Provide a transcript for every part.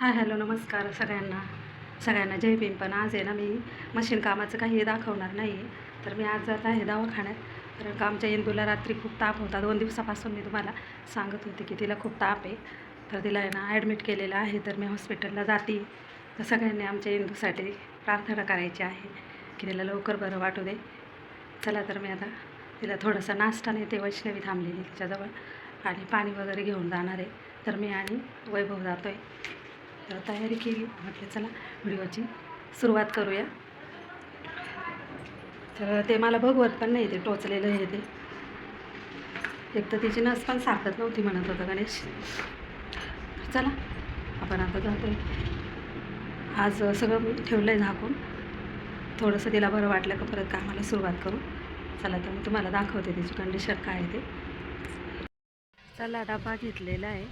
Hi hello नमस्कार सगळ्यांना. सगळ्यांना जय भीम. पण आज आहे ना मी मशीन कामाचं काही दाखवणार नाही. आहे तर मी आज जात आहे दवाखान्यात. कारण का आमच्या इंदूला रात्री खूप ताप होता. दोन दिवसापासून मी तुम्हाला सांगत होते की तिला खूप ताप आहे. तर तिला आहे ना ॲडमिट केलेलं आहे. तर मी हॉस्पिटलला जाते. तर सगळ्यांनी आमच्या इंदूसाठी प्रार्थना करायची आहे की तिला लवकर बरं वाटू दे. चला तर मी आता तिला थोडासा नाश्ता नेते वैष्णवी थांबलेली तिच्याजवळ. आणि पाणी वगैरे घेऊन जाणार आहे. तर मी आणि वैभव जातो आहे तर तयारी केली. म्हटलं चला व्हिडिओची सुरुवात करूया. तर ते मला बघवत पण नाही ते टोचलेलं हे ते. एक तर तिची नस पण सारखत नव्हती म्हणत होतं गणेश. चला आपण आता जातोय. आज सगळं ठेवलं आहे झाकून. थोडंसं तिला बरं वाटलं का परत कामाला सुरुवात करू. चला तर मी तुम्हाला दाखवते तिची कंडिशन काय आहे ते. चला डबा घेतलेला आहे.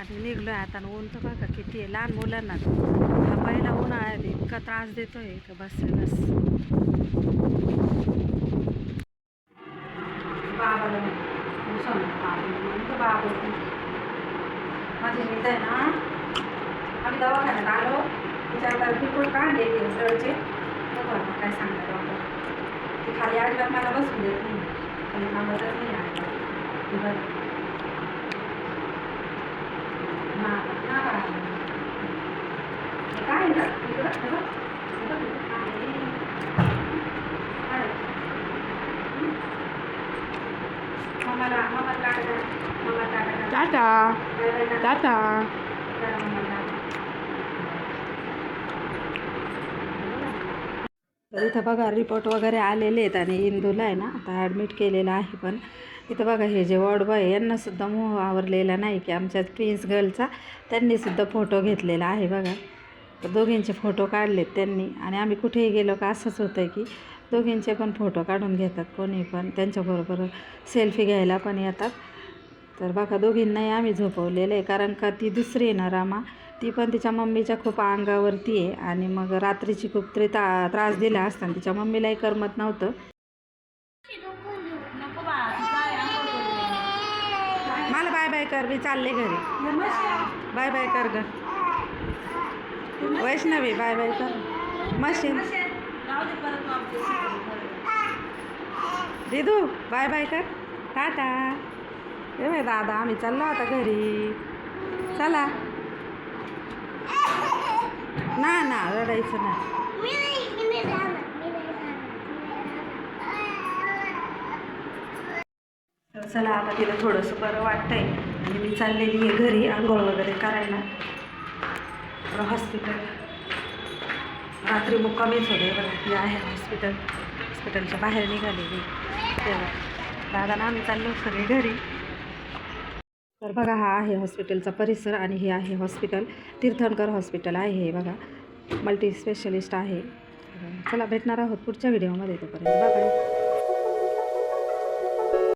आणि निघलो आहे आता ऊन तर बघा किती आहे. लहान मुलांना हा पहिला उन्हाळ्यात इतका त्रास देतोय का बस बस. बाबा माझी नीट आहे ना? आम्ही दवाखान्यात आलो. त्याच्यावर बिलकुल काढले ते सरळचे? बघू काय सांगणार डॉक्टर. ती खाली अजिबात मला बसून देत नाही. खाली थांबतच नाही आहे. बरं. ना ना बाळा. काय आहे का? इकडं, हे बघ. हे बघ, इकडं काय आहे? काय? हं? मम्माला मम्माला टाका मम्माला टाका टाटा बाय बाय टाका. टाटा जरा मम्माला टाका. तर इथं बघा रिपोर्ट वगैरे आलेले आहेत आणि इंदूला आहे ना आता ॲडमिट केलेलं आहे पण. इथं बघा हे जे वॉर्ड बॉय आहे, यांनासुद्धा मोह आवरलेला नाही की आमच्या प्रिन्स गर्लचा त्यांनीसुद्धा फोटो घेतलेला आहे बघा. तर दोघींचे फोटो काढलेत त्यांनी. आणि आम्ही कुठेही गेलो का असंच होतं की दोघींचे पण फोटो काढून घेतात कोणी पण. त्यांच्याबरोबर सेल्फी घ्यायला पण येतात. तर बघा दोघींनाही आम्ही झोपवलेलं आहे कारण का ती दुसरी आहे ना रामा. ती पण तिच्या मम्मीच्या खूप अंगावरती आहे आणि मग रात्रीची खूप तरी ता त्रास दिला असताना तिच्या मम्मीलाही करमत नव्हतं. मला बाय बाय कर मी चालले घरी. बाय बाय कर ग. वैष्णवी बाय बाय कर. मशीन. दिदू बाय बाय कर. टाटा. हे बाय दादा आम्ही चाललो आता घरी. चला ना ना रडायचं ना तर चला आता तिला थोडंसं बरं वाटतंय. आणि मी चाललेली आहे घरी आंघोळ वगैरे करायला. हॉस्पिटल रात्री मुक्कामीच होते बघा. ती आहे हॉस्पिटल हॉस्पिटलच्या बाहेर निघालेली. तेव्हा दादा ना आम्ही चाललो सगळे घरी. तर बघा हा आहे हॉस्पिटलचा परिसर आणि हे आहे हॉस्पिटल तीर्थंकर हॉस्पिटल आहे हे बघा. मल्टी स्पेशलिस्ट आहे. चला भेटणार आहोत पुढच्या व्हिडिओमध्ये तोपर्यंत. बाय